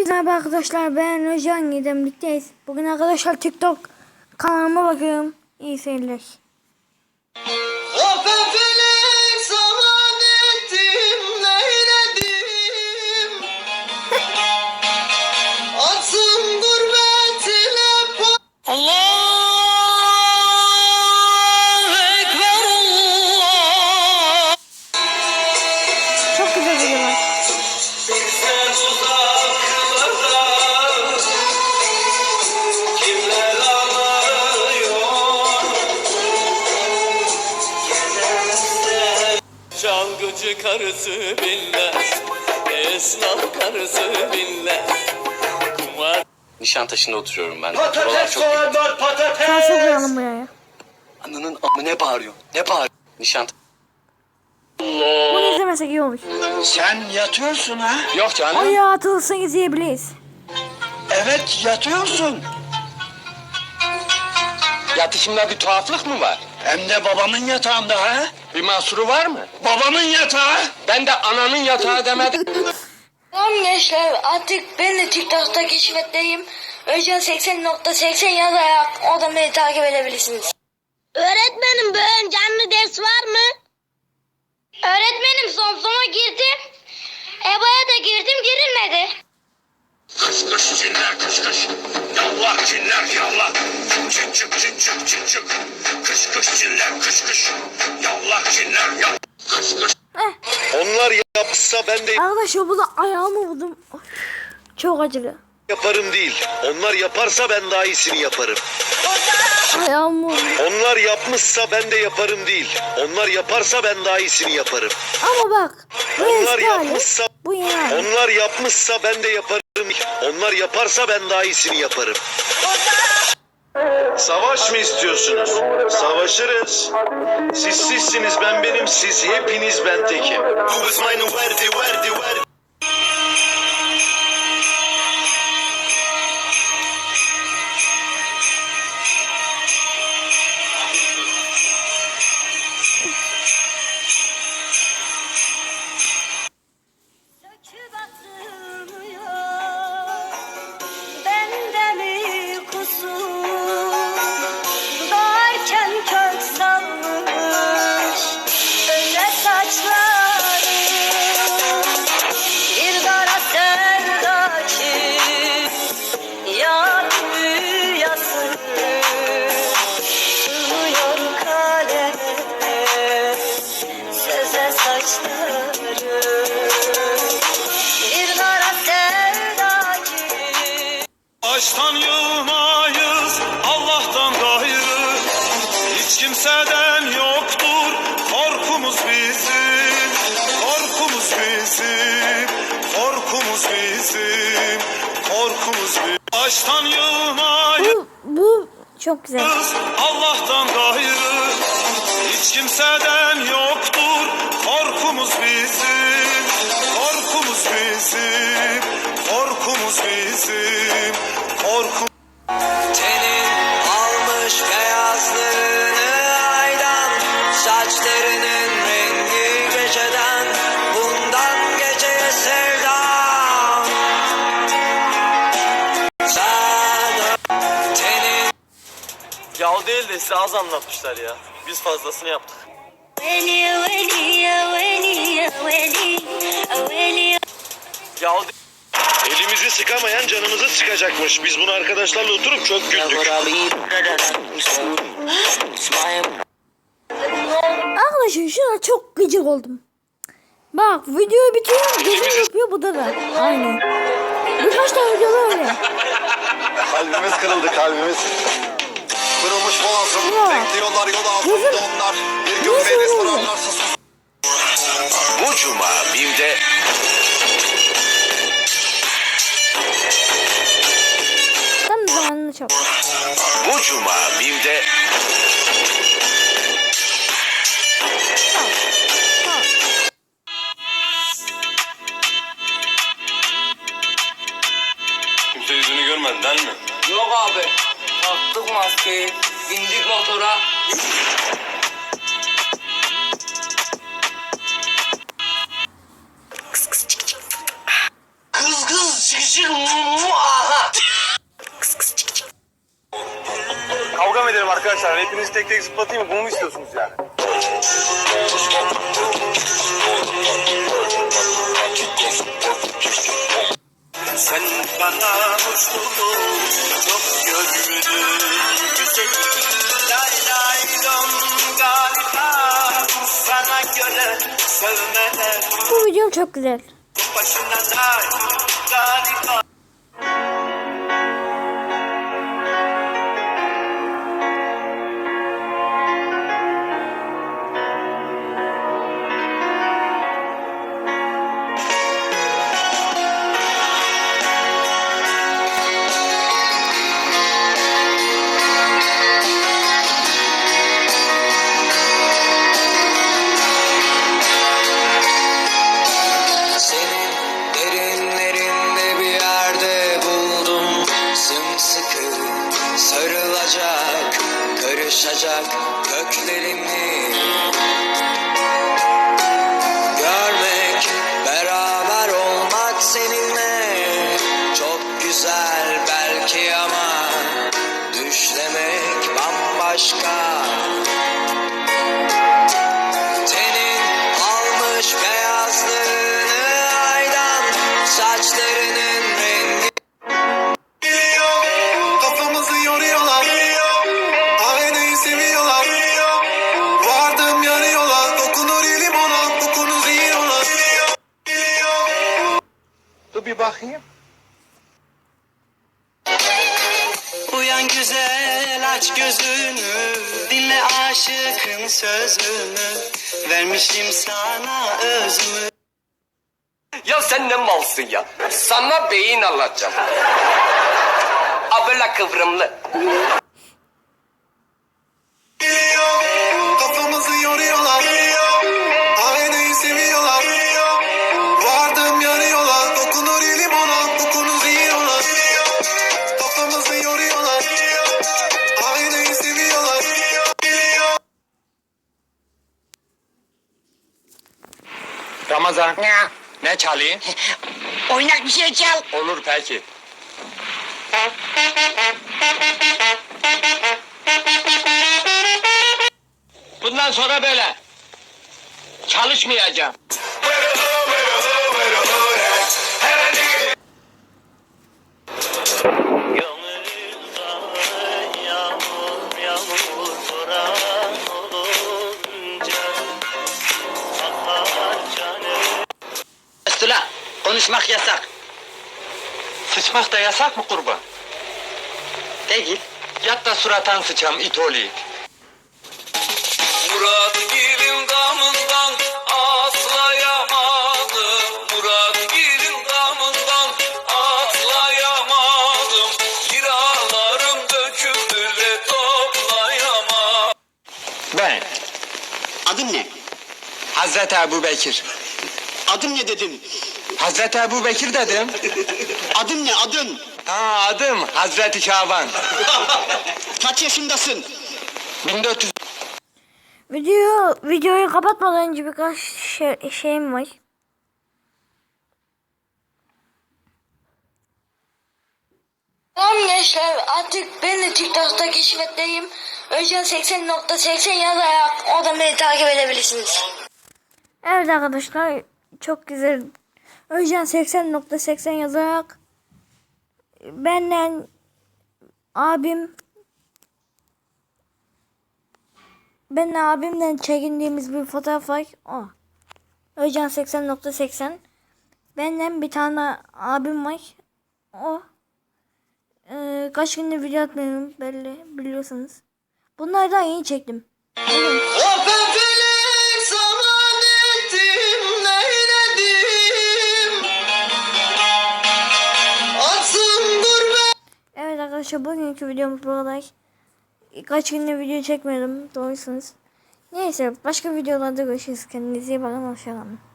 Hepinize merhaba arkadaşlar ben Özcan Gidem birlikteyiz. Bugün arkadaşlar TikTok kanalıma bakıyorum. İyi seyirler. Çalgıcı karısı bilmez Esnaf karısı bilmez Kumar Nişantaşı'nda oturuyorum ben. Patates soğan var patates Şansı koyalım buraya. Ananın amı ne bağırıyor? Ne bağırıyor? Nişant... Bunu izlemesek iyi olur. Sen yatıyorsun ha? Yok canım. Ayağa atılsın izleyebiliriz. Evet yatıyorsun Yatışımda bir tuhaflık mı var? Hem de babanın yatağında ha? Bir mahsuru var mı? Babamın yatağı Ben de ananın yatağı demedim. Tamam gençler artık ben de TikTok'ta keşfetteyim. Özcan 80.80 yazarak oradan beni takip edebilirsiniz. Öğretmenim bugün canlı ders var mı? Öğretmenim son sona girdim. EBA'ya da girdim girilmedi. Kış cinler kış. Yallah cinler yallah. Çık çık çık çık çık çık. Kış kış cinler kış kış. Yallah cinler yallah. Kış kış. Onlar yapsa ben de Arkadaşlar burada ayağımı vurdum. Of, Çok acılı. yaparım değil. Onlar yaparsa ben daha iyisini yaparım. Ayağımı vurdum. Onlar yapmışsa ben de yaparım değil. Onlar yaparsa ben daha iyisini yaparım. Ama bak. Bu Onlar eski hali. yapmışsa Bu hali. onlar yapmışsa ben de yaparım. Onlar yaparsa ben daha iyisini yaparım. Savaş mı istiyorsunuz? Savaşırız. Siz sizsiniz ben benim siz hepiniz ben tekim. Gibi Baştan yılmayız Allah'tan gayrı Hiç kimseden yoktur Korkumuz bizim. Korkumuz bizim Korkumuz bizim Korkumuz bizim. Baştan yılmayız Bu, bu çok güzel. Allah'tan gayrı Hiç kimseden yoktur Korkumuz bizim. Korkumuz bizim Korkumuz bizim Saçlarının rengi geceden Bundan geceye sevdam Sen tenin Yal değil de size az anlatmışlar ya. Biz fazlasını yaptık. Veli veli ya veli ya veli ya veli Yal Elimizi sıkamayan canımızı sıkacakmış. Biz bunu arkadaşlarla oturup çok güldük. Arkadaşlar şuna çok gıcık oldum. Bak videoyu bitiriyorum gözüm yapıyor bu da da. Aynı. Birkaç tane videoda öyle. Kalbimiz kırıldı kalbimiz. Kırılmış boğazım. Ya. Bekliyorlar yol altında onlar. Bir gün beni sorarlarsa sus. Bu cuma BİM'de Tam zamanını çok. Bu cuma BİM'de motora. Kız kız çık çık aha. Kavga mı edelim arkadaşlar? Hepinizi tek tek zıplatayım mı? Bunu mu istiyorsunuz yani? Çok güzel. Sarılacak Karışacak köklerimi. Görmek, beraber olmak seninle Çok güzel belki ama Düşlemek bambaşka bir bakayım. Uyan güzel aç gözünü Dinle aşıkın sözünü Vermişim sana özümü Ya sen ne malsın ya? Sana beyin alacağım. Abla kıvrımlı. Ramazan. Ne? Ne çalayım? Oynak bir şey çal. Olur peki. Bundan sonra böyle. Çalışmayacağım. Konuşmak yasak. Sıçmak da yasak mı kurban? Değil. Yat da suratan sıçam it oğlu it. Murat Gil'in damından atlayamadım Murat Gil'in damından atlayamadım Kiralarım döküldü ve toplayamadım Ben. Adın ne? Hazreti Ebu Bekir. Adın ne dedim? Hazreti Ebu Bekir dedim. Adın ne adın? Ha adım Hazreti Şaban. Kaç yaşındasın? 1400 Video videoyu kapatmadan önce birkaç şey, şeyim var. Tamam gençler artık ben de TikTok'ta keşfetteyim. Özcan 80.80 yazarak oradan beni takip edebilirsiniz. Evet arkadaşlar çok güzel. Özcan 80.80 yazarak benden abim ben abimden çekindiğimiz bir fotoğraf var. O. Özcan 80.80 Benden bir tane abim var. O. Ee, kaç gündür video atmıyorum belli biliyorsunuz. Bunlardan yeni çektim. O arkadaşlar bugünkü videomuz bu kadar. Kaç gündür video çekmiyordum doğrusunuz. Neyse başka videolarda görüşürüz. Kendinize iyi bakın. Hoşçakalın.